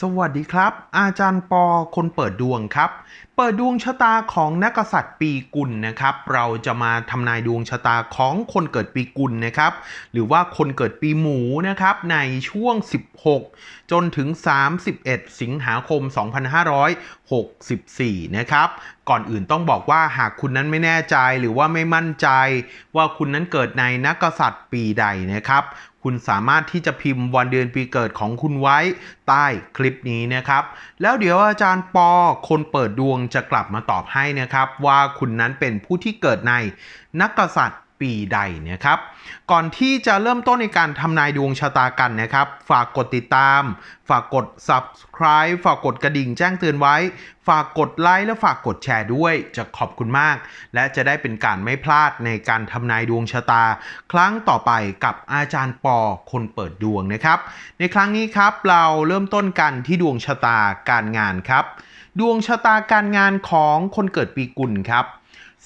สวัสดีครับ อาจารย์ปอคนเปิดดวงครับ เปิดดวงชะตาของนักษัตริย์ปีกุลนะครับ เราจะมาทำนายดวงชะตาของคนเกิดปีกุลนะครับ หรือว่าคนเกิดปีหมูนะครับในช่วง 16 จนถึง 31 สิงหาคม 2564 นะครับก่อนอื่นต้องบอกว่าหากคุณนั้นไม่แน่ใจหรือว่าไม่มั่นใจ ว่าคุณนั้นเกิดในนักกษัตริย์ปีใดนะครับ คุณสามารถที่จะพิมพ์วันเดือนปีเกิดของคุณไว้ใต้คลิปนี้นะครับ แล้วเดี๋ยวอาจารย์ปอคนเปิดดวงจะกลับมาตอบให้นะครับ ว่าคุณนั้นเป็นผู้ที่เกิดในนักกษัตริย์ ปีใดนะครับ ก่อนที่จะเริ่มต้นในการทำนายดวงชะตากันนะครับ ฝากกดติดตาม ฝากกด subscribe ฝากกดกระดิ่งแจ้งเตือนไว้ ฝากกดไลค์และฝากกดแชร์ด้วย จะขอบคุณมาก และจะได้เป็นการไม่พลาดในการทำนายดวงชะตา ครั้งต่อไปกับอาจารย์ปอคนเปิดดวงนะครับ ในครั้งนี้ครับเราเริ่มต้นกันที่ดวงชะตาการงานครับ ดวงชะตาการงานของคนเกิดปีกุลครับ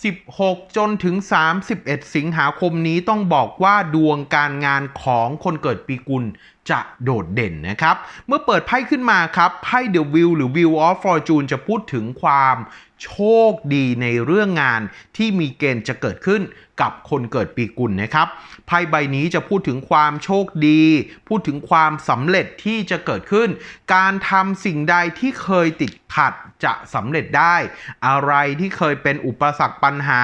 16 จนถึง 31 สิงหาคมนี้ต้องบอกว่าดวงการงานของคนเกิดปีกุล จะโดดเด่นนะครับ เมื่อเปิดไพ่ขึ้นมาครับ ไพ่ The Wheel หรือ Wheel of Fortune จะพูดถึงความโชคดีในเรื่องงานที่มีเกณฑ์จะเกิดขึ้นกับคนเกิดปีกุลนะครับ ไพ่ใบนี้จะพูดถึงความโชคดี พูดถึงความสำเร็จที่จะเกิดขึ้น การทำสิ่งใดที่เคยติดขัดจะสำเร็จได้ อะไรที่เคยเป็นอุปสรรคปัญหา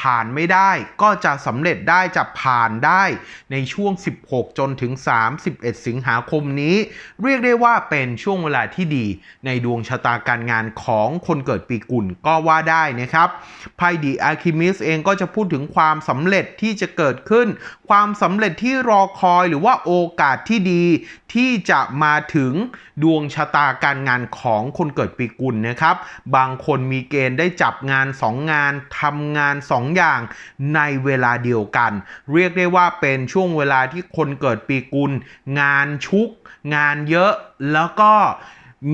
ผ่านไม่ได้ ก็จะสำเร็จได้จะผ่านได้ในช่วง 16 จนถึง 31สิงหาคมนี้ เรียกได้ว่าเป็นช่วงเวลาที่ดี ในดวงชะตาการงานของคนเกิดปีกุลก็ว่าได้นะครับไพ่ดีอาร์คิมิสเองก็จะพูดถึงความสำเร็จที่จะเกิดขึ้น ความสำเร็จที่รอคอยหรือว่าโอกาสที่ดี ที่จะมาถึงดวงชะตาการงานของคนเกิดปีกุลนะครับ บางคนมีเกณฑ์ได้จับงาน 2 งานทำงาน 2 อย่างในเวลาเดียวกัน เรียกได้ว่าเป็นช่วงเวลาที่คนเกิดปีกุลงานานชุก งานเยอะแล้วก็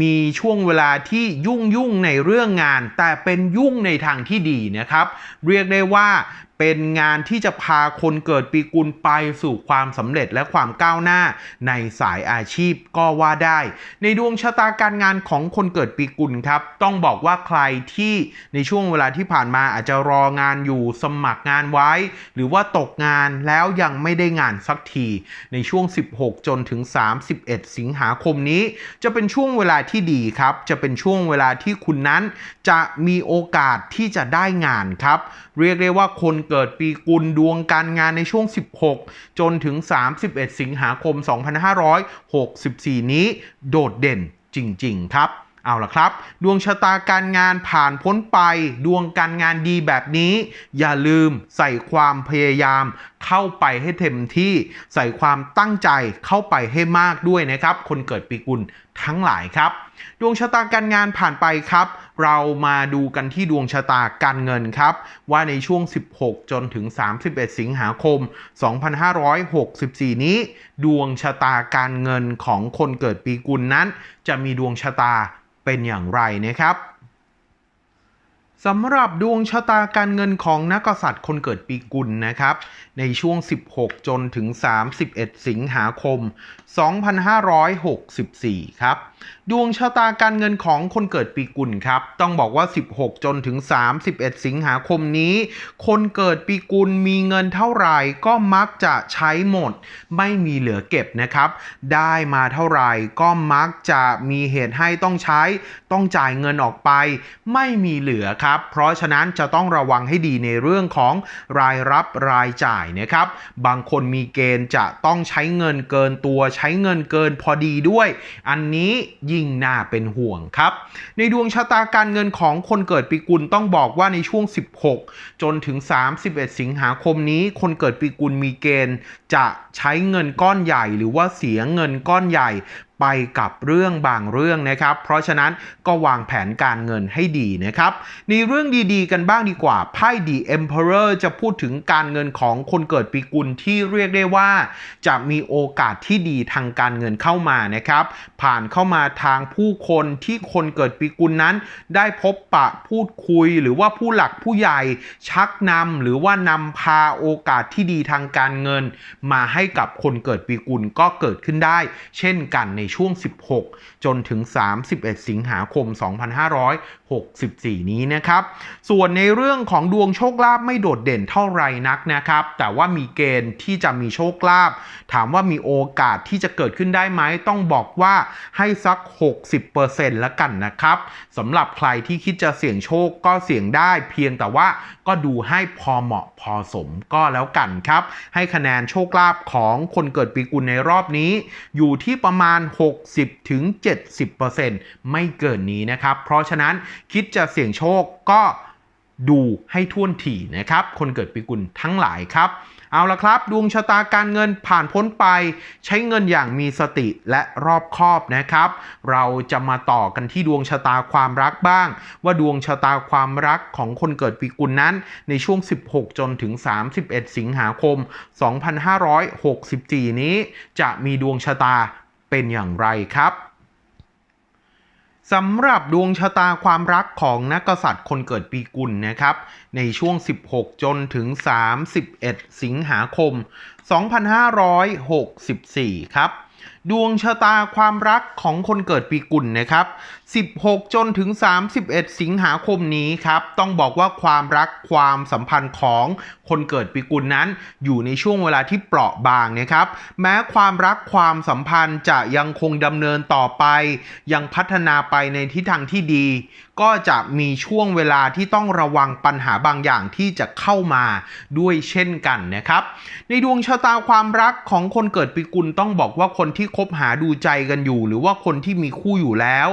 มีช่วงเวลาที่ยุ่งยุ่งในเรื่องงาน แต่เป็นยุ่งในทางที่ดีนะครับ เรียกได้ว่าเป็นงานที่จะพาคนเกิดปีกุลไปสู่ความสำเร็จและความก้าวหน้าในสายอาชีพก็ว่าได้ ในดวงชะตาการงานของคนเกิดปีกุลครับ ต้องบอกว่าใครที่ในช่วงเวลาที่ผ่านมาอาจจะรองานอยู่สมัครงานไว้ หรือว่าตกงานแล้วยังไม่ได้งานสักที ในช่วง 16 จนถึง 31 สิงหาคมนี้ จะเป็นช่วงเวลาที่ดีครับ จะเป็นช่วงเวลาที่คุณนั้น จะมีโอกาสที่จะได้งานครับ เรียกได้ว่าคนเกิดปีกุลดวงการงานในช่วง 16 จนถึง 31 สิงหาคม 2564 นี้โดดเด่นจริง ๆ ครับเอาละครับ ดวงชะตาการงานผ่านพ้นไป ดวงการงานดีแบบนี้ อย่าลืมใส่ความพยายาม เข้าไปให้เต็มที่ ใส่ความตั้งใจเข้าไปให้มากด้วยนะครับ คนเกิดปีกุลทั้งหลายครับ ดวงชะตาการงานผ่านไปครับ เรามาดูกันที่ดวงชะตาการเงินครับ ว่าในช่วง 16 จนถึง 31 สิงหาคม 2564 นี้ ดวงชะตาการเงินของคนเกิดปีกุลนั้น จะมีดวงชะตาเป็นอย่างไรนะครับ สำหรับดวงชะตาการเงินของนักษัตริย์คนเกิดปีกุลนะครับ ในช่วง 16 จนถึง 31 สิงหาคม 2564 ครับ ดวงชะตาการเงินของคนเกิดปีกุลครับ ต้องบอกว่า 16 จนถึง 31 สิงหาคมนี้ คนเกิดปีกุลมีเงินเท่าไหร่ก็มักจะใช้หมด ไม่มีเหลือเก็บนะครับ ได้มาเท่าไหร่ก็มักจะมีเหตุให้ต้องใช้ ต้องจ่ายเงินออกไป ไม่มีเหลือครับครับ เพราะฉะนั้นจะต้องระวังให้ดีในเรื่องของรายรับรายจ่ายนะครับ บางคนมีเกณฑ์จะต้องใช้เงินเกินตัว ใช้เงินเกินพอดีด้วย อันนี้ยิ่งน่าเป็นห่วงครับ ในดวงชะตาการเงินของคนเกิดปีกุลต้องบอกว่าในช่วง 16 จนถึง 31 สิงหาคมนี้คนเกิดปีกุลมีเกณฑ์จะใช้เงินก้อนใหญ่ หรือว่าเสียเงินก้อนใหญ่ไปกับเรื่องบางเรื่องนะครับ เพราะฉะนั้นก็วางแผนการเงินให้ดีนะครับในเรื่องดีๆ กันบ้างดีกว่าไพ่ The Emperor จะพูดถึงการเงินของคนเกิดปีกุลที่เรียกได้ว่า จะมีโอกาสที่ดีทางการเงินเข้ามานะครับ ผ่านเข้ามาทางผู้คนที่คนเกิดปีกุลนั้น ได้พบปะพูดคุย หรือว่าผู้หลักผู้ใหญ่ชักนำหรือว่านำพาโอกาสที่ดีทางการเงิน มาให้กับคนเกิดปีกุลก็เกิดขึ้นได้ เช่นกันในช่วง 16 จนถึง 31 สิงหาคม 2564 นี้นะครับ ส่วนในเรื่องของดวงโชคลาภไม่โดดเด่นเท่าไรนักนะครับ แต่ว่ามีเกณฑ์ที่จะมีโชคลาภถามว่ามีโอกาสที่จะเกิดขึ้นได้ไหมต้องบอกว่าให้สัก 60%ละกันนะครับสำหรับใครที่คิดจะเสี่ยงโชคก็เสี่ยงได้เพียงแต่ว่าก็ดูให้พอเหมาะพอสมก็แล้วกันครับ ให้คะแนนโชคลาภของคนเกิดปีกุลในรอบนี้ อยู่ที่ประมาณ60-70%ไม่เกินนี้นะครับ เพราะฉะนั้นคิดจะเสี่ยงโชคก็ดูให้ท่วนถี่นะครับ คนเกิดปีกุลทั้งหลายครับ เอาละครับ ดวงชะตาการเงินผ่านพ้นไป ใช้เงินอย่างมีสติและรอบคอบนะครับ เราจะมาต่อกันที่ดวงชะตาความรักบ้าง ว่าดวงชะตาความรักของคนเกิดปีกุลนั้น ในช่วง 16 จนถึง 31 สิงหาคม 2564 นี้ จะมีดวงชะตา เป็นอย่างไรครับสำหรับดวงชะตาความรักของนักกษัตริย์คนเกิดปีกุลนะครับ ในช่วง 16 จนถึง 31 สิงหาคม 2564 ครับ ดวงชะตาความรักของคนเกิดปีกุลนะครับ 16 จนถึง 31 สิงหาคมนี้ครับ ต้องบอกว่าความรักความสัมพันธ์ของคนเกิดปีกุลนั้น อยู่ในช่วงเวลาที่เปราะบางนะครับ แม้ความรักความสัมพันธ์จะยังคงดำเนินต่อไป ยังพัฒนาไปในทิศทางที่ดี ก็จะมีช่วงเวลาที่ต้องระวังปัญหาบางอย่างที่จะเข้ามาด้วยเช่นกันนะครับ ในดวงชะตาความรักของคนเกิดปีกุลต้องบอกว่าคนที่คบหาดูใจกันอยู่ หรือว่าคนที่มีคู่อยู่แล้ว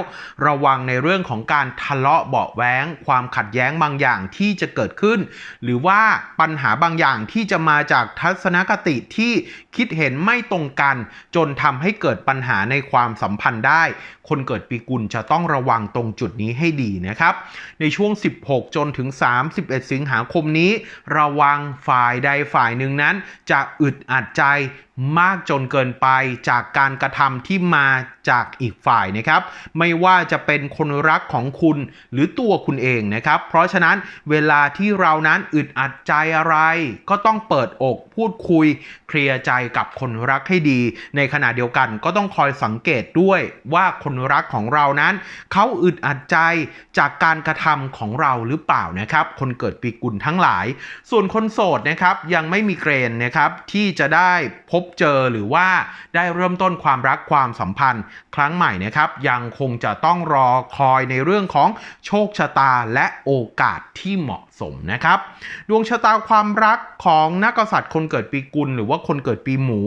ระวังในเรื่องของการทะเลาะเบาะแว้ง ความขัดแย้งบางอย่างที่จะเกิดขึ้น หรือว่าปัญหาบางอย่างที่จะมาจากทัศนคติที่คิดเห็นไม่ตรงกัน จนทำให้เกิดปัญหาในความสัมพันธ์ได้ คนเกิดปีกุลจะต้องระวังตรงจุดนี้ให้ดีนะครับ ในช่วง 16 จนถึง 31 สิงหาคมนี้ ระวังฝ่ายใดฝ่ายหนึ่งนั้น จะอึดอัดใจมากจนเกินไปจากการกระทำที่มาจากอีกฝ่ายนะครับ ไม่ว่าจะเป็นคนรักของคุณหรือตัวคุณเองนะครับ เพราะฉะนั้นเวลาที่เรานั้นอึดอัดใจอะไร ก็ต้องเปิดอกพูดคุยเคลียร์ใจกับคนรักให้ดี ในขณะเดียวกันก็ต้องคอยสังเกตด้วยว่าคนรักของเรานั้น เขาอึดอัดใจจากการกระทำของเราหรือเปล่านะครับ คนเกิดปีกุลทั้งหลาย ส่วนคนโสดนะครับยังไม่มีเกรนนะครับที่จะได้พบเจอหรือว่าได้เริ่มต้นความรักความสัมพันธ์ ครั้งใหม่นะครับยังคงจะต้องรอคอยในเรื่องของโชคชะตาและโอกาสที่เหมาะ สมนะครับ ดวงชะตาความรักของนักกษัตริย์คนเกิดปีกุล หรือว่าคนเกิดปีหมู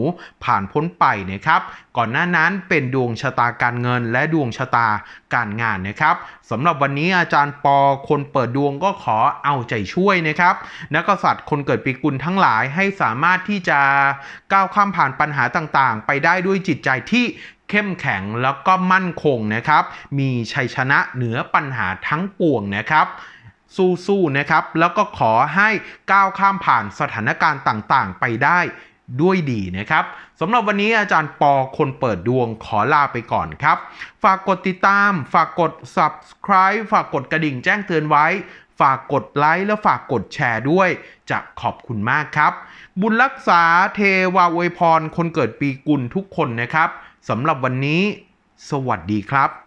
ผ่านพ้นไปนะครับ ก่อนหน้านั้นเป็นดวงชะตาการเงิน และดวงชะตาการงานนะครับสำหรับวันนี้อาจารย์ปอคนเปิดดวงก็ขอเอาใจช่วยนะครับ นักกษัตริย์คนเกิดปีกุลทั้งหลายให้สามารถที่จะก้าวข้ามผ่านปัญหาต่างๆ ไปได้ด้วยจิตใจที่เข้มแข็งแล้วก็มั่นคงนะครับ มีชัยชนะเหนือปัญหาทั้งปวงนะครับ สู้ๆนะครับ แล้วก็ขอให้ก้าวข้ามผ่านสถานการณ์ต่างๆ ไปได้ด้วยดีนะครับสำหรับวันนี้อาจารย์ปอคนเปิดดวงขอลาไปก่อนครับ ฝากกดติดตาม ฝากกด subscribe ฝากกดกระดิ่งแจ้งเตือนไว้ ฝากกดไลค์และฝากกดแชร์ด้วย จะขอบคุณมากครับ บุญรักษาเทวาอวยพร คนเกิดปีกุลทุกคนนะครับสำหรับวันนี้ สวัสดีครับ